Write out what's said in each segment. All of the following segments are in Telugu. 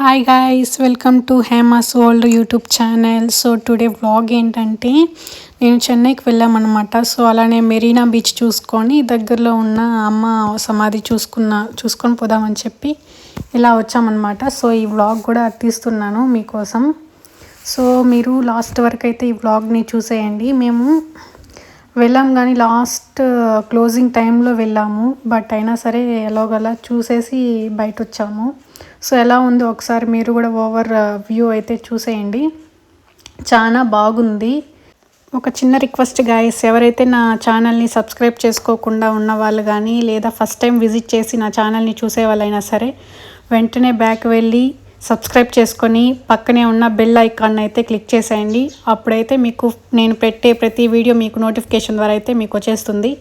Hi guys welcome to Hema's world YouTube channel so today vlog ఏంటంటే నేను చెన్నైకి వెళ్ళామన్నమాట. సో అలానే మెరీనా బీచ్ చూసుకొని దగ్గరలో ఉన్న అమ్మ సమాధి చూసుకున్న చూసుకొని పోదామని చెప్పి ఇలా వచ్చామన్నమాట. సో ఈ వ్లాగ్ కూడా తీస్తున్నాను మీకోసం. సో మీరు లాస్ట్ వరకు అయితే ఈ వ్లాగ్ని చూసేయండి. మేము వెళ్ళాం కానీ లాస్ట్ క్లోజింగ్ టైంలో వెళ్ళాము. బట్ అయినా సరే ఎలాగోలా చూసేసి బయట వచ్చాము సో ఎలా ఉందో ఒకసారి మీరు కూడా ఓవర్ వ్యూ అయితే చూసేయండి. చాలా బాగుంది. ఒక చిన్న రిక్వెస్ట్ గాయస్ ఎవరైతే నా ఛానల్ని సబ్స్క్రైబ్ చేసుకోకుండా ఉన్న వాళ్ళు కానీ లేదా ఫస్ట్ టైం విజిట్ చేసి నా ఛానల్ని చూసే వాళ్ళైనా సరే వెంటనే బ్యాక్ వెళ్ళి సబ్స్క్రైబ్ చేసుకొని పక్కనే ఉన్న బెల్ ఐకాన్ అయితే క్లిక్ చేసేయండి. అప్పుడైతే మీకు నేను పెట్టే ప్రతి వీడియో మీకు నోటిఫికేషన్ ద్వారా అయితే మీకు వచ్చేస్తుంది.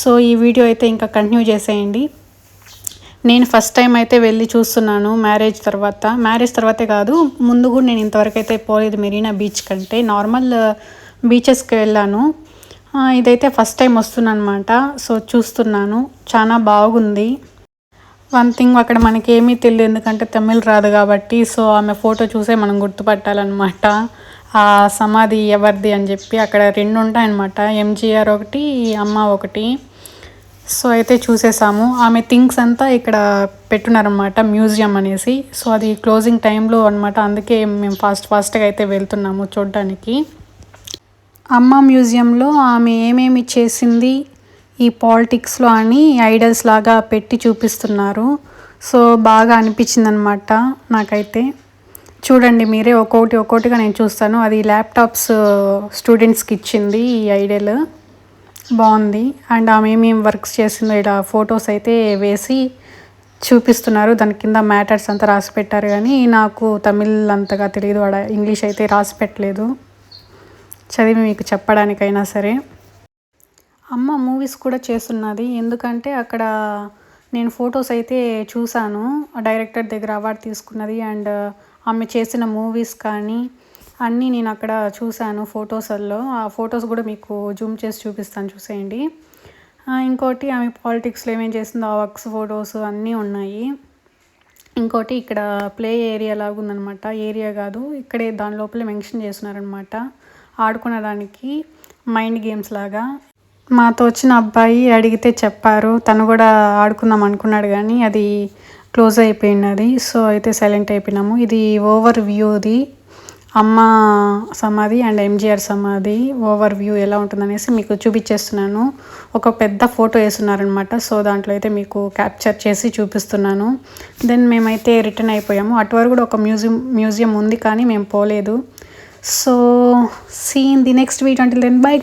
సో ఈ వీడియో అయితే ఇంకా కంటిన్యూ చేసేయండి. నేను ఫస్ట్ టైం అయితే వెళ్ళి చూస్తున్నాను మ్యారేజ్ తర్వాత. మ్యారేజ్ తర్వాతే కాదు ముందు కూడా నేను ఇంతవరకు అయితే పోలేదు మెరీనా బీచ్ కంటే. నార్మల్ బీచెస్కి uh, వెళ్ళాను. ఇదైతే ఫస్ట్ టైం వస్తున్నాను అనమాట సో చూస్తున్నాను. చాలా బాగుంది. వన్ థింగ్ అక్కడ మనకి ఏమీ తెలియదు ఎందుకంటే తమిళ్ రాదు కాబట్టి. సో ఆమె ఫోటో చూసే మనం గుర్తుపట్టాలన్నమాట. ఆ సమాధి ఎవరిది అని చెప్పి అక్కడ రెండు ఉంటాయన్నమాట ఎంజీఆర్ ఒకటి అమ్మ ఒకటి. సో అయితే చూసేసాము. ఆమె థింగ్స్ అంతా ఇక్కడ పెట్టున్నారనమాట మ్యూజియం అనేసి. సో అది క్లోజింగ్ టైంలో అనమాట అందుకే మేము ఫాస్ట్ ఫాస్ట్గా అయితే వెళ్తున్నాము చూడడానికి. అమ్మ మ్యూజియంలో ఆమె ఏమేమి చేసింది ఈ పాలిటిక్స్లో అని ఐడల్స్ లాగా పెట్టి చూపిస్తున్నారు. సో బాగా అనిపించింది అనమాట నాకైతే. చూడండి మీరే ఒక్కొక్కటి ఒక్కొక్కటిగా నేను చూస్తాను. అది ల్యాప్టాప్స్ స్టూడెంట్స్కి ఇచ్చింది ఈ ఐడల్. బాగుంది. అండ్ ఆమె ఏమేమి వర్క్స్ చేసిందో ఇలా ఫొటోస్ అయితే వేసి చూపిస్తున్నారు. దాని కింద మ్యాటర్స్ అంతా రాసి పెట్టారు కానీ నాకు తమిళ్ అంతగా తెలియదు వాడ ఇంగ్లీష్ అయితే రాసి పెట్టలేదు. చదివి మీకు చెప్పడానికైనా సరే. అమ్మ మూవీస్ కూడా చేస్తున్నది. ఎందుకంటే అక్కడ నేను ఫొటోస్ అయితే చూశాను. డైరెక్టర్ దగ్గర అవార్డు తీసుకున్నది. అండ్ ఆమె చేసిన మూవీస్ కానీ అన్నీ నేను అక్కడ చూశాను ఫొటోస్లో. ఆ ఫొటోస్ కూడా మీకు జూమ్ చేసి చూపిస్తాను చూసేయండి. ఇంకోటి ఆమె పాలిటిక్స్లో ఏమేం చేసిందో ఆ వర్క్స్ ఫొటోస్ అన్నీ ఉన్నాయి. ఇంకోటి ఇక్కడ ప్లే ఏరియా లాగా ఉందనమాట ఏరియా కాదు ఇక్కడే దాని లోపలే మెన్షన్ చేస్తున్నారనమాట. ఆడుకునేదానికి మైండ్ గేమ్స్ లాగా. మాతో వచ్చిన అబ్బాయి అడిగితే చెప్పారు తను కూడా ఆడుకుందాం అనుకున్నాడు కానీ అది క్లోజ్ అయిపోయినది సో అయితే సైలెంట్ అయిపోయినాము. ఇది ఓవర్ వ్యూది. అమ్మ సమాధి అండ్ ఎంజీఆర్ సమాధి ఓవర్ వ్యూ ఎలా ఉంటుందనేసి మీకు చూపించేస్తున్నాను. ఒక పెద్ద ఫోటో వేస్తున్నారనమాట. సో దాంట్లో అయితే మీకు క్యాప్చర్ చేసి చూపిస్తున్నాను. దెన్ మేమైతే రిటర్న్ అయిపోయాము. అటువరకు కూడా ఒక మ్యూజియం మ్యూజియం ఉంది కానీ మేము పోలేదు. So see in the next video అంటే దెన్ బై